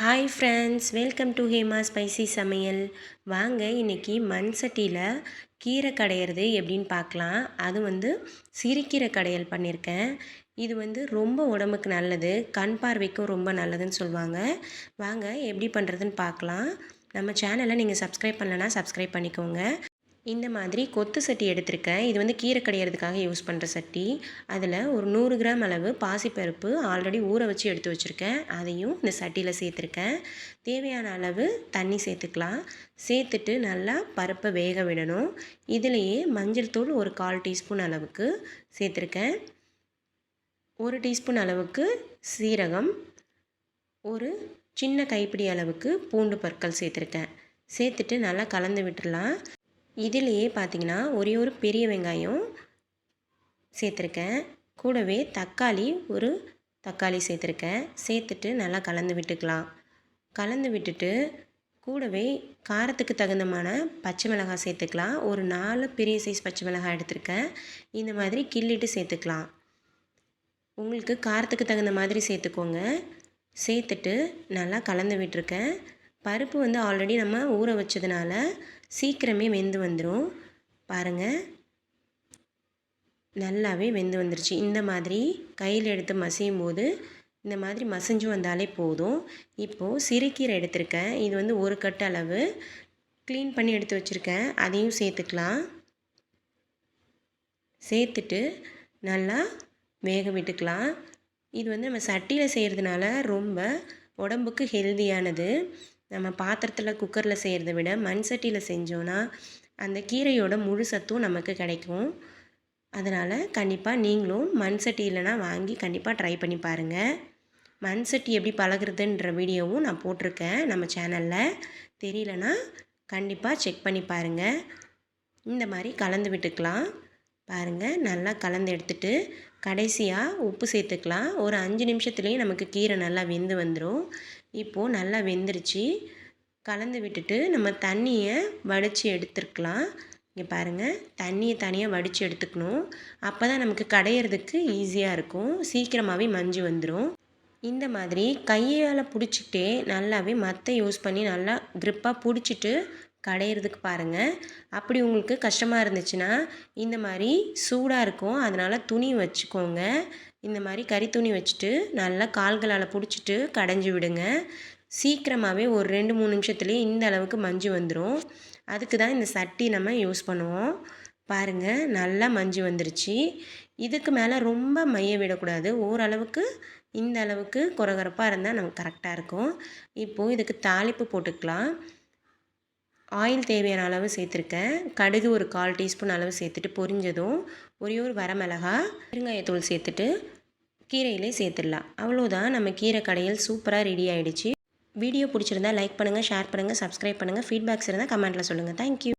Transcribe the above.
Hi friends welcome to Hema spicy சமையல் வாங்க இன்றைக்கி மண் சட்டியில் கீரை கடையிறது எப்படின்னு பார்க்கலாம். அது வந்து சிறுகீரை கடையல் பண்ணியிருக்கேன் இது வந்து ரொம்ப உடம்புக்கு நல்லது கண் பார்வைக்கும் ரொம்ப நல்லதுன்னு சொல்லுவாங்க. வாங்க எப்படி பண்ணுறதுன்னு பார்க்கலாம். நம்ம சேனலை நீங்கள் சப்ஸ்கிரைப் பண்ணலன்னா சப்ஸ்கிரைப் பண்ணிக்கோங்க. இந்த மாதிரி கொத்து சட்டி எடுத்திருக்கேன். இது வந்து கீரை கடையிறதுக்காக யூஸ் பண்ணுற சட்டி. அதில் ஒரு நூறு கிராம் அளவு பாசிப்பருப்பு ஆல்ரெடி ஊற வச்சு எடுத்து வச்சுருக்கேன். அதையும் இந்த சட்டியில் சேர்த்துருக்கேன். தேவையான அளவு தண்ணி சேர்த்துக்கலாம். சேர்த்துட்டு நல்லா பருப்பை வேக விடணும். இதுலேயே மஞ்சள் தூள் ஒரு கால் டீஸ்பூன் அளவுக்கு சேர்த்துருக்கேன். ஒரு டீஸ்பூன் அளவுக்கு சீரகம். ஒரு சின்ன கைப்பிடி அளவுக்கு பூண்டு பற்கள் சேர்த்துருக்கேன். சேர்த்துட்டு நல்லா கலந்து விட்டுடலாம் இதிலேயே பார்த்தீங்கன்னா ஒரே ஒரு பெரிய வெங்காயம் சேர்த்துருக்கேன். கூடவே தக்காளி ஒரு தக்காளி சேர்த்துருக்கேன். சேர்த்துட்டு நல்லா கலந்து விட்டுக்கலாம். கலந்து விட்டுட்டு கூடவே காரத்துக்கு தகுந்தமான பச்சை மிளகாய் சேர்த்துக்கலாம். ஒரு நாலு பெரிய சைஸ் பச்சை மிளகாய் எடுத்திருக்கேன். இந்த மாதிரி கிள்ளிட்டு சேர்த்துக்கலாம். உங்களுக்கு காரத்துக்கு தகுந்த மாதிரி சேர்த்துக்கோங்க. சேர்த்துட்டு நல்லா கலந்து விட்டுருக்கேன். பருப்பு வந்து ஆல்ரெடி நம்ம ஊற வச்சதுனால சீக்கிரமே வெந்து வந்துடும் பாருங்கள் நல்லாவே வெந்து வந்துருச்சு. இந்த மாதிரி கையில் எடுத்து மசையும் போது இந்த மாதிரி மசிஞ்சு வந்தாலே போதும். இப்போது சிறுக்கீரை எடுத்திருக்கேன். இது வந்து ஒரு கட்டு அளவு. க்ளீன் பண்ணி எடுத்து வச்சுருக்கேன். அதையும் சேர்த்துக்கலாம். சேர்த்துட்டு நல்லா வேக விட்டுக்கலாம். இது வந்து நம்ம சட்டியில் செய்கிறதுனால ரொம்ப உடம்புக்கு ஹெல்தியானது நம்ம பாத்திரத்தில் குக்கரில் செய்கிறத விட மண் சட்டியில் செஞ்சோன்னா அந்த கீரையோட முழு சத்தும் நமக்கு கிடைக்கும். அதனால் கண்டிப்பாக நீங்களும் மண் சட்டி இல்லைனா வாங்கி கண்டிப்பாக ட்ரை பண்ணி பாருங்கள் மண் சட்டி எப்படி பழகுறதுன்ற வீடியோவும் நான் போட்டிருக்கேன் நம்ம சேனலில். தெரியலனா கண்டிப்பாக செக் பண்ணி பாருங்கள் இந்த மாதிரி கலந்து விட்டுக்கலாம். பாருங்கள் நல்லா கலந்து எடுத்துட்டு கடைசியாக உப்பு சேர்த்துக்கலாம். ஒரு அஞ்சு நிமிஷத்துலேயும் நமக்கு கீரை நல்லா வெந்து வந்துடும் இப்போது நல்லா வெந்துருச்சு. கலந்து விட்டுட்டு நம்ம தண்ணியை வடித்து எடுத்துருக்கலாம். இங்கே பாருங்கள் தண்ணியை தனியாக வடித்து எடுத்துக்கணும். அப்போ தான் நமக்கு கடையிறதுக்கு ஈஸியாக இருக்கும். சீக்கிரமாகவே மஞ்சு வந்துடும் இந்த மாதிரி கையால் பிடிச்சிக்கிட்டே நல்லாவே மற்ற யூஸ் பண்ணி நல்லா க்ரிப்பாக பிடிச்சிட்டு கடையிறதுக்கு பாருங்கள் அப்படி உங்களுக்கு கஷ்டமாக இருந்துச்சுன்னா இந்த மாதிரி சூடாக இருக்கும். அதனால் துணி வச்சுக்கோங்க. இந்த மாதிரி கறி துணி வச்சுட்டு நல்லா கால்களால் பிடிச்சிட்டு கடைஞ்சி விடுங்க. சீக்கிரமாகவே ஒரு ரெண்டு மூணு நிமிஷத்துலேயே இந்த அளவுக்கு மஞ்சு வந்துடும் அதுக்கு தான் இந்த சட்டி நம்ம யூஸ் பண்ணுவோம். பாருங்கள் நல்லா மஞ்சு வந்துருச்சு. இதுக்கு மேலே ரொம்ப மைய விடக்கூடாது. ஓரளவுக்கு இந்த அளவுக்கு குறகுறப்பாக இருந்தால் நமக்கு கரெக்டாக இருக்கும். இப்போது இதுக்கு தாளிப்பு போட்டுக்கலாம். ஆயில் தேவையான அளவு சேர்த்துருக்கேன். கடுகு ஒரு கால் டீஸ்பூன் அளவு சேர்த்துட்டு பொரிஞ்சதும் ஒரே ஒரு வரமிளகா பெருங்காயத்தூள் சேர்த்துட்டு கீரையிலே சேர்த்துடலாம். அவ்வளோதான் நம்ம கீரை கடையில் சூப்பராக ரெடி ஆகிடுச்சு வீடியோ பிடிச்சிருந்தா லைக் பண்ணுங்கள் ஷேர் பண்ணுங்கள் சப்ஸ்கிரைப் பண்ணுங்கள் ஃபீட்பேக்ஸ் இருந்தால் கமெண்ட்டில் சொல்லுங்கள் தேங்க்யூ